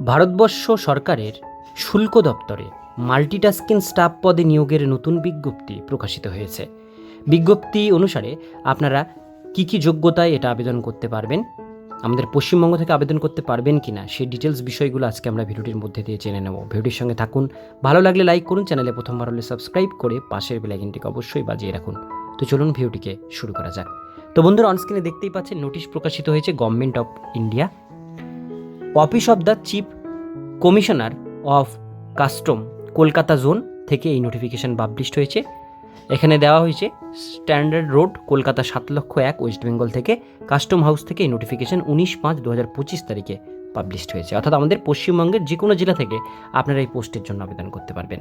ভারতবর্ষ সরকারের শুল্ক দপ্তরে মাল্টিটাস্কিং স্টাফ পদে নিয়োগের নতুন বিজ্ঞপ্তি প্রকাশিত হয়েছে। বিজ্ঞপ্তি অনুসারে আপনারা কি কি যোগ্যতায় এটা আবেদন করতে পারবেন, আমাদের পশ্চিমবঙ্গ থেকে আবেদন করতে পারবেন কি না সেই ডিটেলস বিষয়গুলো আজকে আমরা ভিডিওটির মধ্যে দিয়ে জেনে নেব। ভিডিওটির সঙ্গে থাকুন, ভালো লাগলে লাইক করুন, চ্যানেলে প্রথমবার হলে সাবস্ক্রাইব করে পাশের বেলাইকিনটিকে অবশ্যই বাজিয়ে রাখুন। তো চলুন ভিডিওটিকে শুরু করা যাক। তো বন্ধুরা অনস্ক্রিনে দেখতেই পাচ্ছেন নোটিশ প্রকাশিত হয়েছে government of India office of the chief commissioner of custom Kolkata zone থেকে এই নোটিফিকেশন পাবলিশড হয়েছে। এখানে দেওয়া হয়েছে স্ট্যান্ডার্ড রোড কলকাতা সাত লক্ষ এক ওয়েস্ট বেঙ্গল থেকে কাস্টম হাউস থেকে এই নোটিফিকেশান উনিশ পাঁচ দু হাজার পঁচিশ তারিখে পাবলিশড হয়েছে। অর্থাৎ আমাদের পশ্চিমবঙ্গের যে কোনো জেলা থেকে আপনারা এই পোস্টের জন্য আবেদন করতে পারবেন।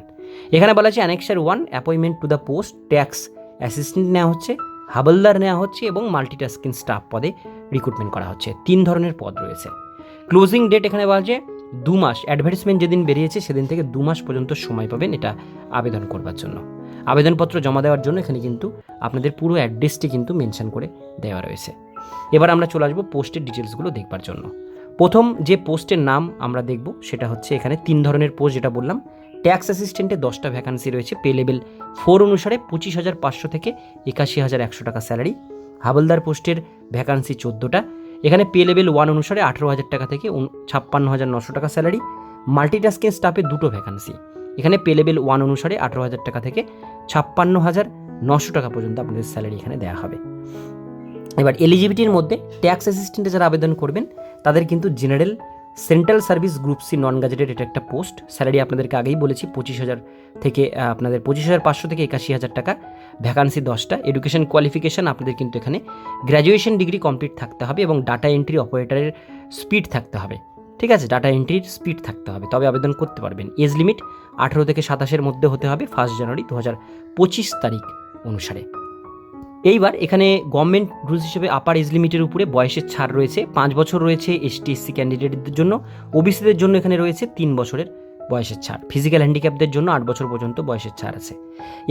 এখানে বলা আছে annexure one appointment to the post tax assistant নেওয়া হচ্ছে, হাবলদার নেওয়া হচ্ছে এবং মাল্টিটাস্কিং স্টাফ পদে রিক্রুটমেন্ট করা হচ্ছে। তিন ধরনের পদ রয়েছে। ক্লোজিং ডেট এখানে বলা আছে দু মাস। অ্যাডভার্টিসমেন্ট যেদিন বেরিয়েছে, সেদিন থেকে দু মাস পর্যন্ত সময় পাবেন এটা আবেদন করবার জন্য। আবেদনপত্র জমা দেওয়ার জন্য এখানে কিন্তু আপনাদের পুরো অ্যাড্রেসটি কিন্তু মেনশন করে দেওয়া রয়েছে। এবার আমরা চলে আসব পোস্টের ডিটেলসগুলো দেখবার জন্য। প্রথম যে পোস্টের নাম আমরা দেখব, সেটা হচ্ছে এখানে তিন ধরনের পোস্ট যেটা বললাম। ট্যাক্স অ্যাসিস্ট্যান্টে দশটা ভ্যাকান্সি রয়েছে পে লেভেল ফোর অনুসারে পঁচিশ হাজার পাঁচশো থেকে একাশি হাজার একশো টাকা স্যালারি হাবলদার পোস্টের ভ্যাকান্সি চোদ্দোটা। এখানে পে লেভেল ওয়ান অনুসারে আঠেরো হাজার টাকা থেকে ছাপ্পান্ন হাজার নশো টাকা স্যালারি মাল্টিটাস্কিং স্টাফে দুটো ভ্যাকান্সি এখানে পে লেভেল ওয়ান অনুসারে আঠেরো হাজার টাকা থেকে ছাপ্পান্ন হাজার নশো টাকা পর্যন্ত আপনাদের স্যালারি এখানে দেওয়া হবে। এবার এলিজিবিলিটির মধ্যে ট্যাক্স অ্যাসিস্ট্যান্টে যারা আবেদন করবেন, তাদের কিন্তু general central service group C non gazetted এটা একটা পোস্ট স্যালারি আপনাদেরকে আগেই বলেছি, পঁচিশ হাজার থেকে আপনাদের পঁচিশ হাজার পাঁচশো থেকে একাশি হাজার টাকা। ভ্যাকান্সি দশটা, এডুকেশন কোয়ালিফিকেশান, আপনাদের কিন্তু এখানে গ্র্যাজুয়েশন ডিগ্রি কমপ্লিট থাকতে হবে এবং ডাটা এন্ট্রি অপারেটারের স্পিড থাকতে হবে। ঠিক আছে? ডাটা এন্ট্রির স্পিড থাকতে হবে। তবে আবেদন করতে পারবেন। এজ লিমিট আঠেরো থেকে সাতাশের মধ্যে হতে হবে ফার্স্ট জানুয়ারি দু হাজার পঁচিশ তারিখ অনুসারে। এইবার এখানে গভর্নমেন্ট রুলস হিসেবে আপার এজ লিমিটের উপরে বয়সের ছাড় রয়েছে। পাঁচ বছর রয়েছে এসটি এসসি ক্যান্ডিডেটদের জন্য। ওবিসিদের জন্য এখানে রয়েছে তিন বছরের বয়সের ছাড়। ফিজিক্যাল হ্যান্ডিক্যাপদের জন্য আট বছর পর্যন্ত বয়সের ছাড় আছে।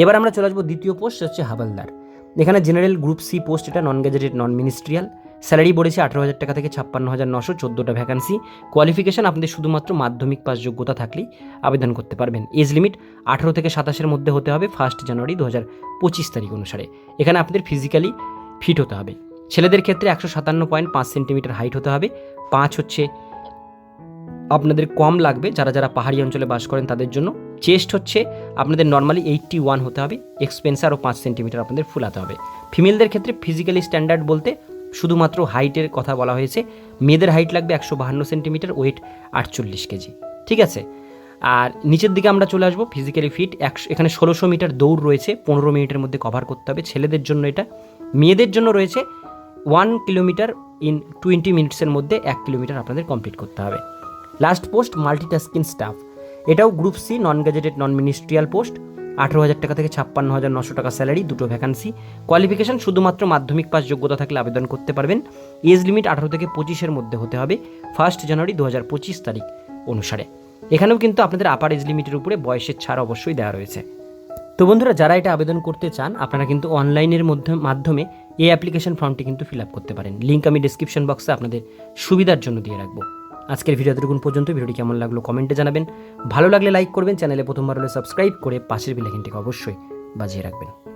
এবার আমরা চলে আসব দ্বিতীয় পোস্ট হচ্ছে হাবালদার। এখানে জেনারেল গ্রুপ সি পোস্ট এটা non gazetted non ministerial salary বলেছে আঠেরো হাজার টাকা থেকে ছাপ্পান্ন হাজার নশো চোদ্দোটা ভ্যাকান্সি কোয়ালিফিকেশান আপনাদের শুধুমাত্র মাধ্যমিক পাস যোগ্যতা থাকলেই আবেদন করতে পারবেন। এজ লিমিট আঠেরো থেকে সাতাশের মধ্যে হতে হবে ফার্স্ট জানুয়ারি দু হাজার পঁচিশ তারিখ অনুসারে। এখানে আপনাদের ফিজিক্যালি ফিট হতে হবে। ছেলেদের ক্ষেত্রে একশো সাতান্ন পয়েন্ট পাঁচ সেন্টিমিটার হাইট হতে হবে। পাঁচ হচ্ছে আপনাদের কম লাগবে, যারা যারা পাহাড়ি অঞ্চলে বাস করেন তাদের জন্য। চেস্ট হচ্ছে আপনাদের নর্মালি এইট্টি ওয়ান হতে হবে এক্সপেন্স আরও পাঁচ সেন্টিমিটার আপনাদের ফুলাতে হবে। ফিমেলদের ক্ষেত্রে ফিজিক্যালি স্ট্যান্ডার্ড বলতে শুধুমাত্র হাইটের কথা বলা হয়েছে, মেয়েদের হাইট লাগবে একশো বাহান্ন সেন্টিমিটার ওয়েট আটচল্লিশ কেজি। ঠিক আছে? আর নিচের দিকে আমরা চলে আসব ফিজিক্যালি ফিট একশো এখানে ষোলোশো মিটার দৌড় রয়েছে, পনেরো মিনিটের মধ্যে কভার করতে হবে ছেলেদের জন্য এটা। মেয়েদের জন্য রয়েছে ওয়ান কিলোমিটার ইন টোয়েন্টি মিনিটসের মধ্যে এক কিলোমিটার আপনাদের কমপ্লিট করতে হবে। লাস্ট পোস্ট মাল্টিটাস্কিং স্টাফ এটাও group C non gazetted non ministerial post আঠেরো হাজার টাকা থেকে ছাপ্পান্ন হাজার নশো টাকা স্যালারি দুটো ভ্যাকান্সি কোয়ালিফিকেশন শুধুমাত্র মাধ্যমিক পাস যোগ্যতা থাকলে আবেদন করতে পারবেন। এজ লিমিট আঠারো থেকে পঁচিশের মধ্যে হতে হবে। ফার্স্ট জানুয়ারি দু হাজার পঁচিশ তারিখ অনুসারে। এখানেও কিন্তু আপনাদের আপার এজ লিমিটের উপরে বয়সের ছাড় অবশ্যই দেওয়া রয়েছে। তো বন্ধুরা, যারা এটা আবেদন করতে চান, আপনারা কিন্তু অনলাইনের মধ্যে, মাধ্যমে এই অ্যাপ্লিকেশন ফর্মটি কিন্তু ফিল আপ করতে পারেন। লিঙ্ক আমি ডিসক্রিপশন বক্সে আপনাদের সুবিধার জন্য দিয়ে রাখব। আজকের ভিডিও এতটুকুন পর্যন্ত। ভিডিওটি কেমন লাগল কমেন্টে জানাবেন। ভালো লাগলে লাইক করবেন, চ্যানেলে প্রথমবার হলে সাবস্ক্রাইব করে পাশের বেলাইকনটিকে অবশ্যই বাজিয়ে রাখবেন।